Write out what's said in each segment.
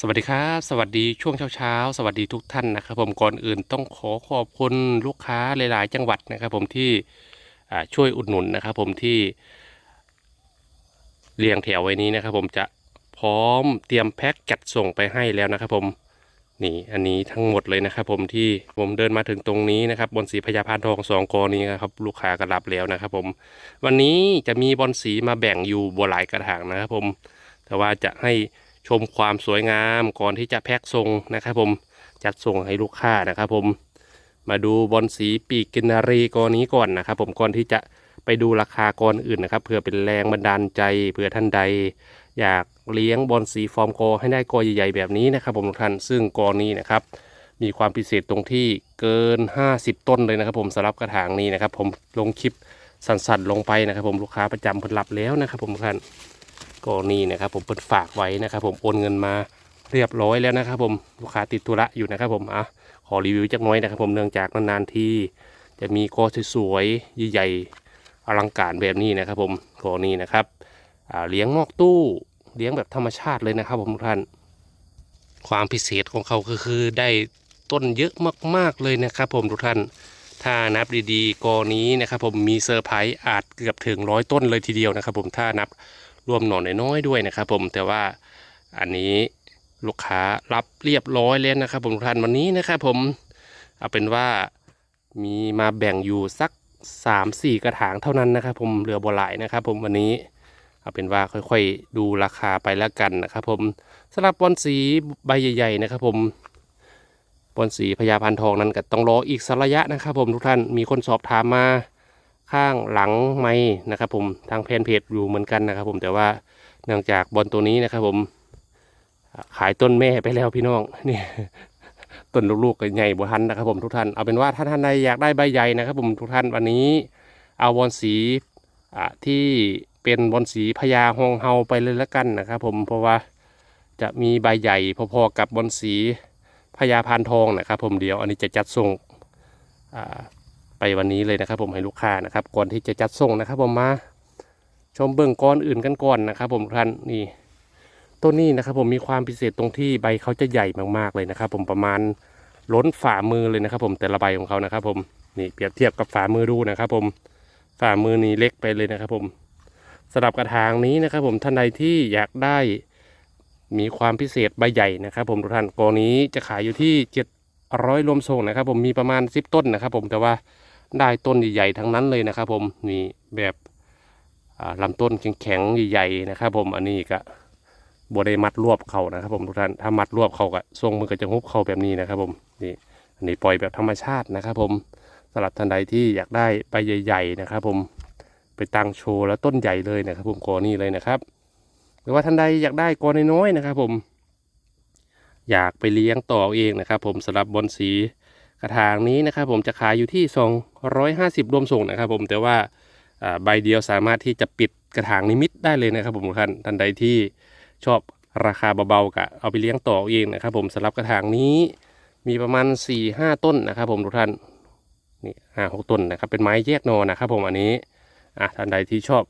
สวัสดีครับ สวัสดีช่วงเช้าๆ สวัสดีทุกท่านนะครับ ผมก่อนอื่นต้องขอขอบคุณลูกค้าหลาย ๆ จังหวัดนะครับ ผมที่ช่วยอุดหนุนนะครับ ผมที่เรียงแถวไว้นี้นะครับ ผมจะพร้อมเตรียมแพ็คจัดส่งไปให้แล้วนะครับ ผมนี่อันนี้ทั้งหมดเลยนะครับ ผมที่ผมเดินมาถึงตรงนี้นะครับ บนสีพญาพานทองสองกอนี้นะครับลูกค้าก็รับแล้วนะครับ ผม วันนี้จะมีบอลสีมาแบ่งอยู่บหลายกระถางนะครับ ผมแต่ว่าจะให้ ชมความสวยงามก่อนที่จะแพ็คทรงนะครับผมจัดส่งให้ลูกค้านะครับผมมาดูบอลสีปีกกินนารีกอนี้ก่อนนะครับ ผมก่อนที่จะไปดูราคากรอื่นนะครับเพื่อเป็นแรงบันดาลใจเผื่อท่านใด อยากเลี้ยงบอลสีฟอร์มกอให้ได้กอใหญ่ๆแบบนี้นะครับ ผมทุกท่านซึ่งกอนี้นะครับ มีความพิเศษตรงที่เกิน 50 ต้นเลยนะครับ ผมสำหรับกระถางนี้นะครับ ผมลงคลิปสั่นๆลงไปนะครับ ผมลูกค้าประจำเพิ่นรับแล้วนะครับ ผมทุกท่าน ก็นี่นะครับ ผมเปิดฝากไว้นะครับ ผมโอนเงินมาเรียบร้อยแล้วนะครับ ผมลูกค้าติดธุระอยู่นะครับ ผมอะขอรีวิวจักน้อยนะครับ ผมเนื่องจากนานๆที่จะมีกอสวยๆใหญ่ๆอลังการแบบนี้นะครับ ผมกอนี่นะครับเลี้ยงนอกตู้เลี้ยงแบบธรรมชาติเลยนะครับ ผมทุกท่าน ความพิเศษของเขาก็คือได้ต้นเยอะมากๆเลยนะครับ ผมทุกท่าน ถ้านับดีๆกอนี้นะครับ ผมมีเซอร์ไพรส์อาจเกือบถึงร้อยต้นเลยทีเดียวนะครับ ผมถ้านับ รวมหน่อน้อยๆด้วยนะครับ ผมแต่ว่าอันนี้ลูกค้ารับเรียบร้อยแล้วนะครับ ผมทุกท่านวันนี้นะครับผมเอาเป็นว่ามีมาแบ่งอยู่สักสามสี่กระถางเท่านั้นนะครับ ผมเหลือบัวหลายนะครับผมวันนี้เอาเป็นว่าค่อยๆดูราคาไปแล้วกันนะครับผมสำหรับบอลสีใบใหญ่ ๆ นะครับ ผมบอลสีพญาพันทองนั้นก็ต้องรออีกสักระยะนะครับ ผมทุกท่านมีคนสอบถามมา ข้างหลังไม้นะครับ ผมทางแพนเพจอยู่เหมือนกันนะครับ ผมแต่ว่าเนื่องจากบอลตัวนี้นะครับ ผมขายต้นแม่ไปแล้วพี่น้องนี่ต้นลูกๆก็ใหญ่บัวทันนะครับ ผมทุกท่านเอาเป็นว่าถ้าท่านใดอยากได้ใบใหญ่นะครับ ผมทุกท่านวันนี้เอาบอลสีที่เป็นบอลสีพญาฮองเฮาไปเลยละกันนะครับ ผมเพราะว่าจะมีใบใหญ่พอๆกับบอลสีพญาพานทองนะครับ ผมเดี๋ยวอันนี้จะจัดส่งอ่า ไปวันนี้เลยนะครับ ผมให้ลูกค้านะครับ ก่อนที่จะจัดส่งนะครับ ผมมา ชมเบื้องก้อนอื่นกันก่อนนะครับ ผมท่านนี่ต้นนี้นะครับ ผมมีความพิเศษตรงที่ใบเขาจะใหญ่มากๆเลยนะครับ ผมประมาณล้นฝ่ามือเลยนะครับ ผมแต่ละใบของเขานะครับ ผมนี่เปรียบเทียบกับฝ่ามือดูนะครับ ผมฝ่ามือนี้เล็กไปเลยนะครับ ผมสำหรับกระถางนี้นะครับ ผมท่านใดที่อยากได้มีความพิเศษใบใหญ่นะครับ ผมทุกท่านกองนี้จะขายอยู่ที่เจ็ดร้อยรวมส่งนะครับ ผมมีประมาณสิบต้นนะครับ ผมแต่ว่า ได้ต้นใหญ่ๆทั้งนั้นเลยนะครับ ผมนี่แบบอ่าลำต้นแข็งๆใหญ่ๆนะครับ ผมอันนี้ก็บได้มัดรวบเขานะครับ ผมทุกท่านถ้ามัดรวบเขาก็ทรงมือก็จะฮุบเขาแบบนี้นะครับ ผมนี่อันนี้ปล่อยแบบธรรมชาตินะครับ ผมสำหรับท่านใดที่อยากได้ใบใหญ่ ๆนะครับ ผมไปตั้งโชว์แล้วต้นใหญ่เลยนะครับ ผมกอนี้เลยนะครับ หรือว่าท่านใดอยากได้กอน้อยๆนะครับ ผม อยากไปเลี้ยงต่อเองนะครับ ผมสำหรับบอนสี กระถางนี้นะครับผมจะขายอยู่ที่ 250 รวมส่งนะครับ ผมแต่ว่าใบเดียวสามารถที่จะปิดกระถางนิมิตได้เลยนะครับ ผมท่านท่านใดที่ชอบราคาเบาๆกะเอาไปเลี้ยงต่อเองนะครับ ผมสำหรับกระถางนี้มีประมาณ 4-5 ต้นนะครับ ผมทุกท่านนี่ห้าหกต้นนะครับ เป็นไม้แยกนอนะครับ ผมอันนี้อะท่านใดที่ชอบ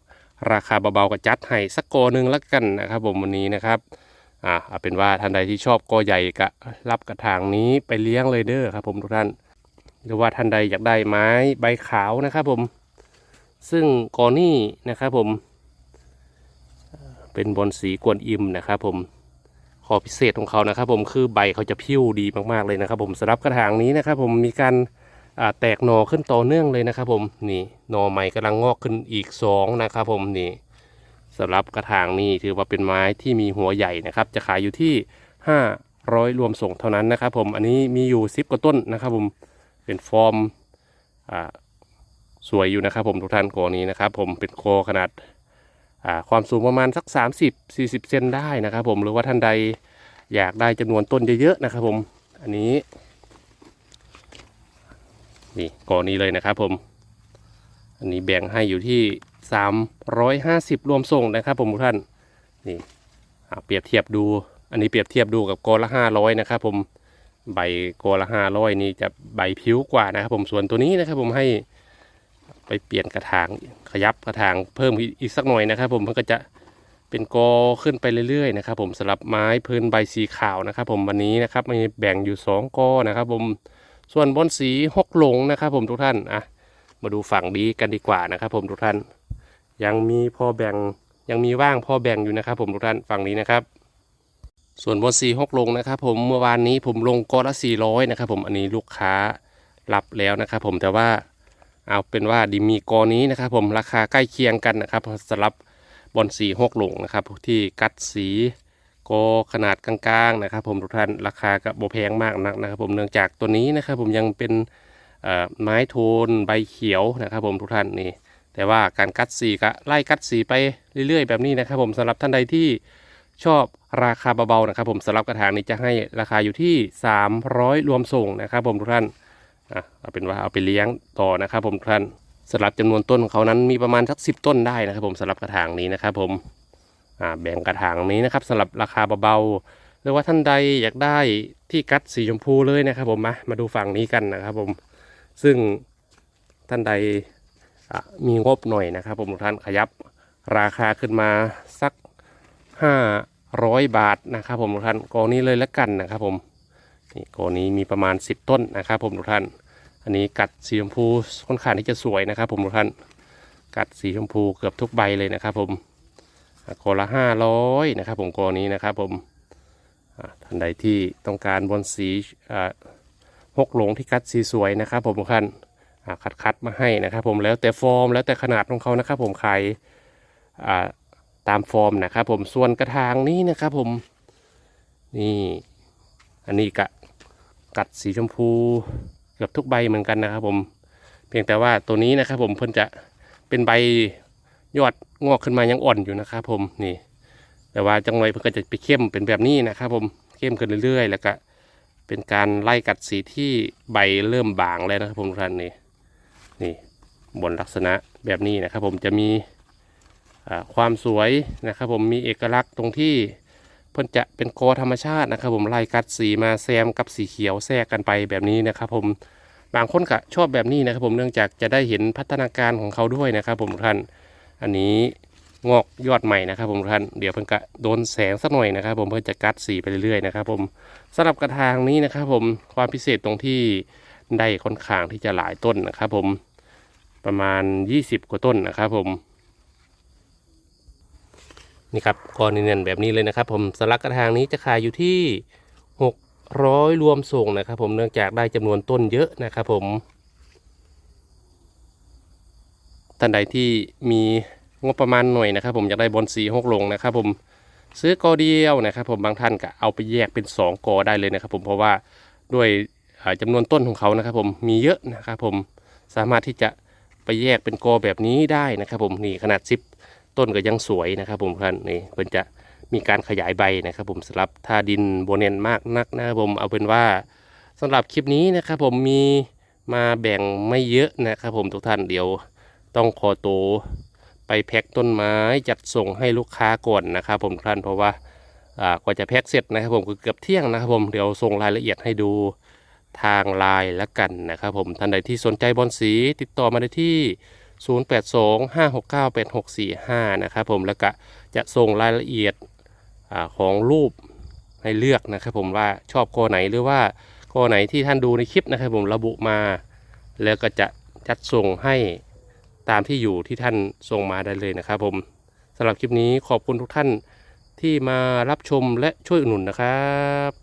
ราคาเบาๆก็จัดให้สักโกหนึ่งละกันนะครับ ผมวันนี้นะครับ อ่าเอาเป็นว่าท่านใดที่ชอบกอใหญ่ก็รับกระถางนี้ไปเลี้ยงเลยเด้อครับ ผมทุกท่าน หรือว่าท่านใดอยากได้ไม้ใบขาวนะครับผม ซึ่งกอนี่นะครับผม เป็นบอนสีกวนอิมนะครับผมข้อพิเศษของเขานะครับ ผมคือใบเขาจะพิ้วดีมากๆเลยนะครับ ผมสำหรับกระถางนี้นะครับ ผมมีการแตกหน่อขึ้นต่อเนื่องเลยนะครับ ผมนี่หน่อใหม่กำลังงอกขึ้นอีกสองนะครับ ผมนี่ สำหรับกระถางนี้ถือว่าเป็นไม้ที่มีหัวใหญ่นะครับ จะขายอยู่ที่ 500 รวมส่งเท่านั้นนะครับ ผมอันนี้มีอยู่ 10 กว่าต้นนะครับ ผมเป็นฟอร์มสวยอยู่นะครับผมทุกท่านโกนี้นะครับ ผมเป็นโคขนาดาความสูงประมาณสัก 30-40 เซนได้นะครับ ผมหรือว่าท่านใดอยากได้จำนวนต้นเยอะๆนะครับผมอันนี้นี่โกนี้เลยนะครับผม อันนี้แบ่งให้อยู่ที่ 350 รวมส่งนะครับผมทุกท่านนี่เปรียบเทียบดู อันนี้เปรียบเทียบดูกับโกละ500นะครับผมใบโกละ500นี่จะใบผิวกว่านะครับผมส่วนตัวนี้นะครับผมให้ไปเปลี่ยนกระถางขยับกระถางเพิ่มอีกสักหน่อยนะครับ ผมมันก็จะเป็นกอขึ้นไปเรื่อยๆนะครับ ผมสำหรับไม้พื้นใบสีขาวนะครับ ผมวันนี้นะครับมีแบ่งอยู่สองกอนะครับ ผมส่วนบนสีหกหลงนะครับ ผมทุกท่านอะมาดูฝั่งดีกันดีกว่านะครับ ผมทุกท่าน ยังมีพอแบ่งยังมีว่างพอแบ่งอยู่นะครับ ผมทุกท่านฝั่งนี้นะครับ ส่วนบนสีหกลงนะครับ ผมเมื่อวานนี้ผมลงกอละสี่ร้อยนะครับ ผมอันนี้ลูกค้ารับแล้วนะครับ ผมแต่ว่าเอาเป็นว่าดีมีกอนี้นะครับ ผมราคาใกล้เคียงกันนะครับสำหรับบอลสีหกลงนะครับที่กัดสีกอขนาดกลางๆนะครับ ผมทุกท่านราคาก็บ่แพงมากนักนะครับ ผมเนื่องจากตัวนี้นะครับ ผมยังเป็นไม้โทนใบเขียวนะครับ ผมทุกท่านนี่ แต่ว่าการกัดสีก็ไล่กัดสีไปเรื่อยๆ แบบนี้นะครับ ผมสำหรับท่านใดที่ชอบราคาเบาๆนะครับ ผมสำหรับกระถางนี้จะให้ราคาอยู่ที่ 300 รวมส่งนะครับ ผมทุกท่านอะเอาเป็นว่าเอาไปเลี้ยงต่อนะครับ ผมทุกท่านสำหรับจำนวนต้นของเขานั้นมีประมาณสักสิต้นได้นะครับ ผมสำหรับกระถางนี้นะครับผมอ่าแบ่งกระถางนี้นะครับสำหรับราคาเบาๆหรือว่าท่านใดอยากได้ที่กัดสีชมพูเลยนะครับ ผมมามาดูฝั่งนี้กันนะครับ ผมซึ่งท่านใด มีงบหน่อยนะครับ ผมทุกท่านขยับราคาขึ้นมาสัก 500 บาทนะครับ ผมทุกท่านกองนี้เลยละกันนะครับ ผมนี่กองนี้มีประมาณ 10 ต้นนะครับ ผมทุกท่าน อันนี้กัดสีชมพูค่อนข้างที่จะสวยนะครับ ผมทุกท่านกัดสีชมพูเกือบทุกใบเลยนะครับ ผมอะกองละ 500นะครับ ผมกองนี้นะครับ ผมท่านใดที่ต้องการบนสีหกหลงที่กัดสีสวยนะครับ ผมทุกท่าน คัดคัดมาให้นะครับผมแล้วแต่ฟอร์มแล้วแต่ขนาดของเขานะครับผมขายตามฟอร์มนะครับผมส่วนกระถางนี้นะครับผมนี่อันนี้กะกัดสีชมพูเกือบทุกใบเหมือนกันนะครับผมเพียงแต่ว่าตัวนี้นะครับผมเพิ่นจะเป็นใบยอดงอกขึ้นมายังอ่อนอยู่นะครับผมนี่ แต่ว่าจังไรเพิ่นก็จะไปเข้มเป็นแบบนี้นะครับผมเข้มขึ้นเรื่อยๆ แล้วก็เป็นการไล่กัดสีที่ใบเริ่มบางแล้วนะครับผมทุกท่านนี่ นี่บนลักษณะแบบนี้นะครับผมจะมีความสวยนะครับผมมีเอกลักษณ์ตรงที่เพิ่นจะเป็นโกธรรมชาตินะครับ ผมไล่กัดสีมาแซมกับสีเขียวแทรกกันไปแบบนี้นะครับ ผมบางคนก็ชอบแบบนี้นะครับผมเนื่องจากจะได้เห็นพัฒนาการของเขาด้วยนะครับ ผมท่าน อันนี้งอกยอดใหม่นะครับ ผมท่านเดี๋ยวเพิ่นก็โดนแสงสักหน่อยนะครับ ผมเพื่อจะกัดสีไปเรื่อยๆนะครับ ผมสำหรับกระถางนี้นะครับ ผมความพิเศษตรงที่ ได้ค่อนข้างที่จะหลายต้นนะครับผมประมาณ 20 กว่าต้นนะครับผมนี่ครับกรณีเนียนแบบนี้เลยนะครับ ผมสลักกระถางนี้จะขายอยู่ที่ 600 รวมส่งนะครับ ผมเนื่องจากได้จำนวนต้นเยอะนะครับ ผมท่านใดที่มีงบประมาณหน่อยนะครับ ผมอยากได้บอลสีหกลงนะครับ ผมซื้อกอเดียวนะครับ ผมบางท่านก็เอาไปแยกเป็น 2กอได้เลยนะครับ ผมเพราะว่าด้วย อ่าจำนวนต้นของเขานะครับ ผมมีเยอะนะครับ ผมสามารถที่จะไปแยกเป็นกอแบบนี้ได้นะครับ ผมนี่ขนาดซิปต้นก็ยังสวยนะครับ ผมท่านนี่เพิ่นจะมีการขยายใบนะครับ ผมสำหรับถ้าดินโบเนนมากนักนะครับผมเอาเป็นว่าสำหรับคลิปนี้นะครับ ผมมีมาแบ่งไม่เยอะนะครับ ผมทุกท่านเดี๋ยวต้องขอตัวไปแพ็คต้นไม้จัดส่งให้ลูกค้าก่อนนะครับ ผมท่านเพราะว่ากว่าจะแพ็คเสร็จนะครับ ผมเกือบเที่ยงนะครับ ผมเดี๋ยวส่งรายละเอียดให้ดู ทางไลน์ละกันนะครับผมท่านใดที่สนใจบอลสีติดต่อมาได้ที่ 0825698645 นะครับผมแล้วก็จะส่งรายละเอียดอของรูปให้เลือกนะครับผมว่าชอบข้อไหนหรือว่าข้อไหนที่ท่านดูในคลิปนะครับผมระบุมา แล้วก็จะจัดส่งให้ตามที่อยู่ที่ท่านส่งมาได้เลยนะครับผมสำหรับคลิปนี้ขอบคุณทุกท่านที่มารับชมและช่วยอุดหนุนนะครับ